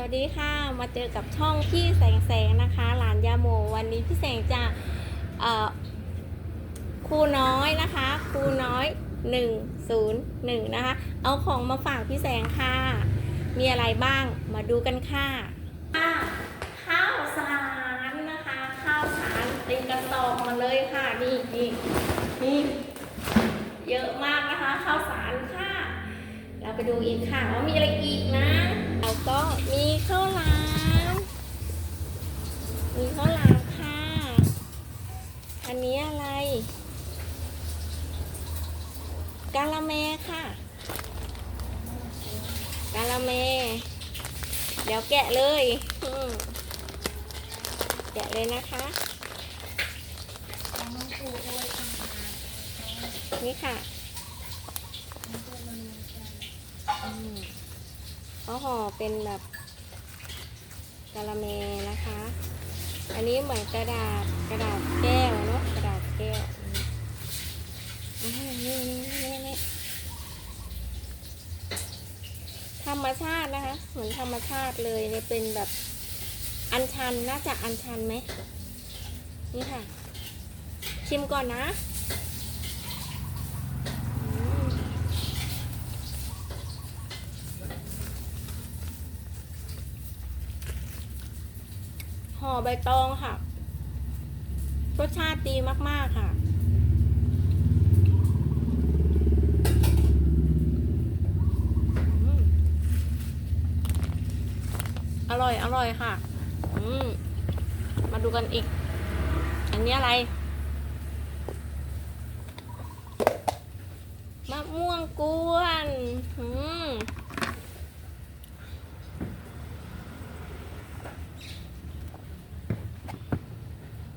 สวัสดีค่ะมาเจอกับช่องพี่แสงแสงนะคะ หลานยาโมวันนี้พี่แสงจะครูน้อยนะคะครูน้อย 101 นะคะ เอาของมาฝากพี่แสงค่ะ มีอะไรบ้างมาดูกันค่ะค่ะข้าวสารนะคะ ข้าวสารเป็นกระสอบมาเลยค่ะนี่นี่นี่เยอะมากนะคะ ข้าวสารค่ะ เราไปดูอีกค่ะว่ามีอะไรอีกนะ แล้วก็มีข้าวหลามมีข้าวหลามค่ะ อันนี้อะไรกาละแมค่ะกาละแมเดี๋ยวแกะเลย แกะเลยนะคะนี่ค่ะ อืม เขาห่อเป็นแบบกะละเมนะคะ อันนี้เหมือนกระดาษกระดาษแก้วเนาะกระดาษแก้วนี่นี่นี่นี่ธรรมชาตินะคะ เหมือนธรรมชาติเลยเนี่ยเป็นแบบอัญชันน่าจะอัญชันไหมนี่ค่ะ ชิมก่อนนะอืม ห่อ ใบตองค่ะ รสชาติดีมาก ๆ ค่ะอืมอร่อย อร่อยค่ะ อืม มาดูกันอีก อันนี้อะไร มะม่วงกวน อืม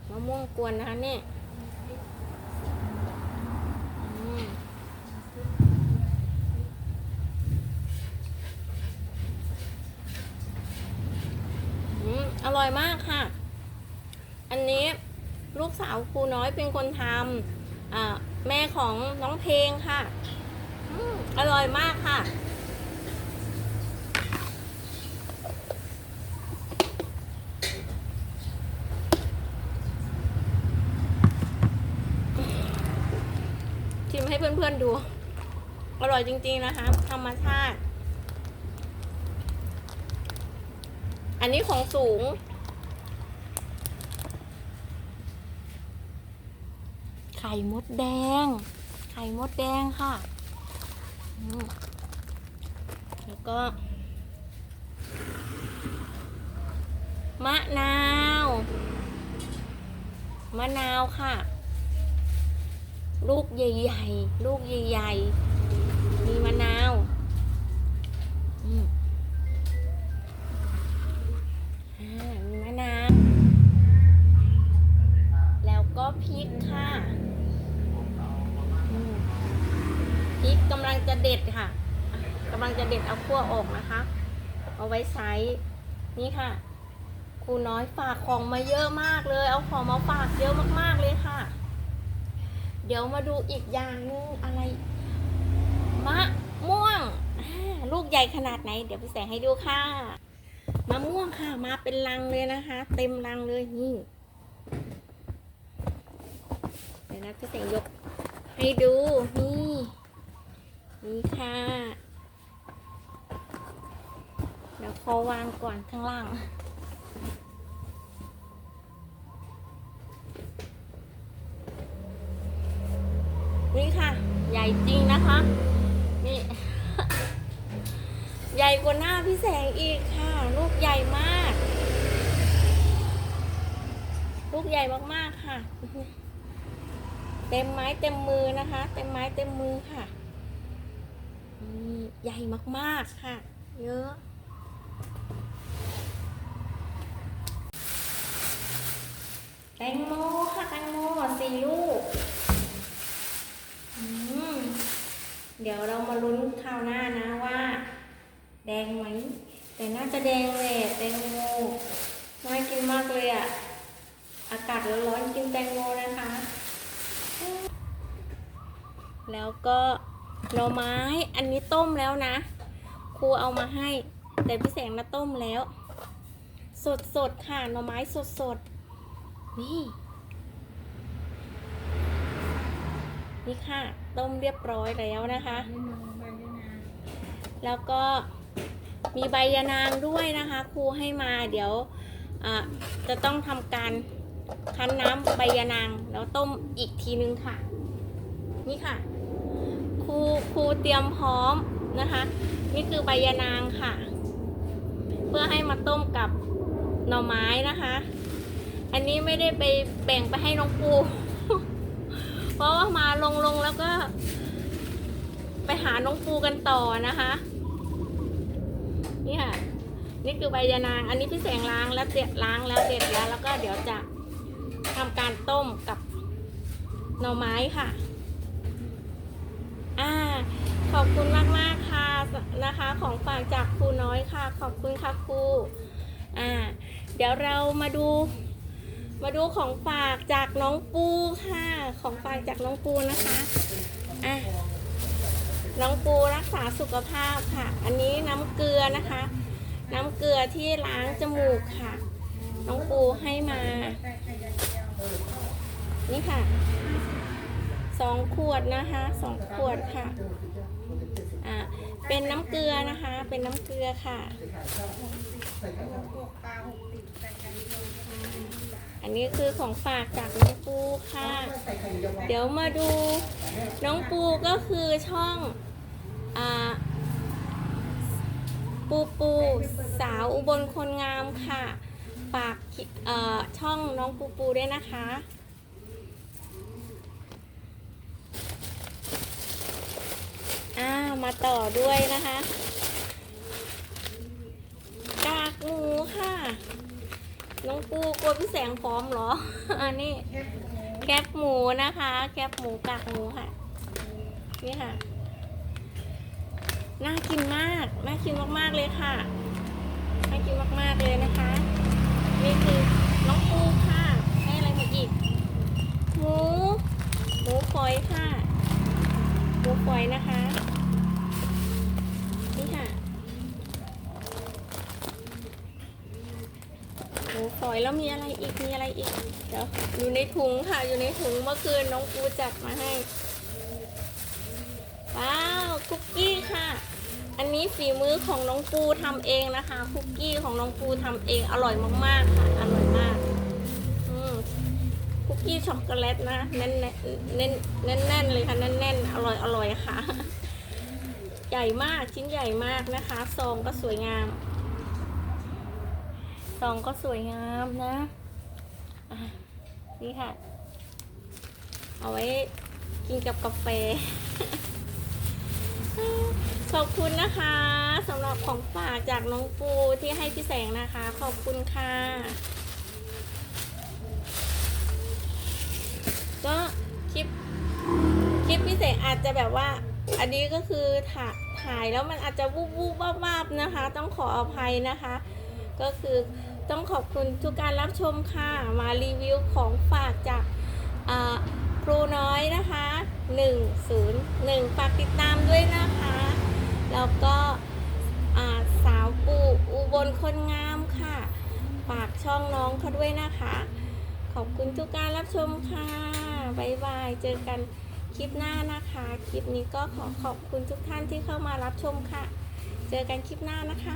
มะม่วง กวนนะคะเนี่ยอร่อยมากค่ะ อันนี้ลูกสาวครูน้อยเป็นคนทำแม่ของน้องเพลงค่ะออร่อยมากค่ะ ชิมให้ เพื่อนๆดู อร่อยจริง ๆนะคะ ธรรมชาติ อันนี้ของสูง ไข่มดแดง ไข่มดแดงค่ะ แล้วก็มะนาว มะนาวค่ะ ลูกใหญ่ๆ ลูกใหญ่ๆ มีมะนาวอืมอ่ามีมะนาว แล้วก็พริกค่ะพริกกำลังจะเด็ดค่ะกำลังจะเด็ดเอาขั้วออกนะคะ เอาไว้ใช้นี่ค่ะครูน้อยฝากของมาเยอะมากเลย เอาของมาฝากเยอะมากๆเลยค่ะ ดี๋ยวมาดูอีกอย่างหนึงอะไร มะม่วง ลูกใหญ่ขนาดไหน เดี๋ยวพี่แสงให้ดูค่ะ มะม่วงค่ะ มาเป็นลังเลยนะคะ เต็มลังเลยนี่เดี๋ยวนะพี่แสงยกให้ดูนี่นี่ค่ะ เดี๋ยวขอวางก่อนข้างล่าง นี่ค่ะ ใหญ่จริงนะคะ นี่ ใหญ่ กว่าหน้าพี่แสงอีกค่ะ ลูกใหญ่มาก ลูกใหญ่มากๆค่ะ เต็มไม้เต็มมือนะคะ เต็มไม้เต็มมือค่ะใหญ่มากๆค่ะ เยอะแตงโมค่ะแตงโมสี่ลูก เดี๋ยวเรามาลุ้นคราวหน้า ดงไหม แต่น่าจะแดงเลยอะแตงโมน่ากินมากเลยอะ อากาศร้อนๆกินแตงโมนะคะ แล้วก็หน่อไม้ อันนี้ต้มแล้วนะ ครูเอามาให้ แต่พี่แสงนะต้มแล้ว สดสดค่ะ หน่อไม้สดสดนี่ นี่ค่ะ ต้มเรียบร้อยแล้วนะคะ แล้วก็ มีใบยะนางด้วยนะคะ ครูให้มาเดี๋ยวจะต้องทำการคั้นน้ำใบยะนางแล้วต้มอีกทีนึงค่ะ นี่ค่ะ ครูครูเตรียมพร้อมนะคะ นี่คือใบยะนางค่ะ เพื่อให้มาต้มกับหน่อไม้นะคะ อันนี้ไม่ได้ไปแบ่งไปให้น้องปูเพราะว่ามาลงลงๆแล้วก็ ไปหาน้องปูกันต่อนะคะ นี่ค่ะนี่คือใบยะนาง อันนี้พี่แสงล้างแล้วเด็ดล้างแล้วเด็ดแล้ว แล้วก็เดี๋ยวจะทำการต้มกับหน่อไม้ค่ะ อ่า ขอบคุณมากมากค่ะนะคะ ของฝากจากครูน้อยค่ะ ขอบคุณค่ะครู อ่า เดี๋ยวเรามาดู มาดูของฝากจากน้องปูค่ะ ของฝากจากน้องปูนะคะ อะ น้องปูรักษาสุขภาพค่ะ อันนี้น้ำเกลือนะคะ น้ำเกลือที่ล้างจมูกค่ะ น้องปูให้มา นี่ค่ะสองขวดนะคะสองขวดค่ะอ่าเป็นน้ำเกลือนะคะ เป็นน้ำเกลือค่ะ อันนี้คือของฝากจากน้องปูค่ะ เดี๋ยวมาดูน้องปูก็คือช่อง อ่าปูปูสาวอุบลคนงามค่ะฝากช่องน้องปูปูด้วยนะคะอามาต่อด้วยนะคะ กากหมูค่ะ น้องปูกลัวพี่แสงพร้อมเหรอ อันนี้แคบหมูนะคะ แคบหมูกากหมูค่ะ นี่ค่ะ น่ากินมาก น่ากินมากๆเลยค่ะ น่ากินมากๆเลยนะคะ นี่คือน้องปูค่ะให้อะไรมาอีก หมู หมูฝอยค่ะ หมูฝอยนะคะ นี่ค่ะ หมูฝอยแล้วมีอะไรอีก มีอะไรอีก เดี๋ยวอยู่ในถุงค่ะ อยู่ในถุงเมื่อคืนน้องปูจัดมาให้ ว้าวคุกกี้ค่ะ อันนี้ฝีมือของน้องปูทำเองนะคะ คุกกี้ของน้องปูทำเองอร่อยมากๆค่ะ อร่อยมากคุกกี้ช็อกโกแลตนะแน่นแน่นแน่นแน่นเลยค่ะแน่นแน่นอร่อยอร่อยค่ะ ใหญ่มากชิ้นใหญ่มากนะคะซองก็สวยงามซองก็สวยงามนะนี่ค่ะ เอาไว้กินกับกาแฟ ขอบคุณนะคะสำหรับของฝากจากน้องปูที่ให้พี่แสงนะคะ ขอบคุณค่ะ ก็คลิปคลิปพี่แสงอาจจะแบบว่า อันนี้ก็คือถ่ายถ่ายแล้วมันอาจจะวูบวูบวาบวานะคะ ต้องขออภัยนะคะ ก็คือต้องขอบคุณทุกการรับชมค่ะ มารีวิวของฝากจากครูน้อยนะคะ 101 ฝากติดตามด้วยนะคะ แล้วก็สาวปูอุบลคนงามค่ะฝากช่องน้องเขาด้วยนะคะ ขอบคุณทุกการรับชมค่ะบ๊ายบาย เจอกันคลิปหน้านะคะ คลิปนี้ก็ขอขอบคุณทุกท่านที่เข้ามารับชมค่ะ เจอกันคลิปหน้านะคะ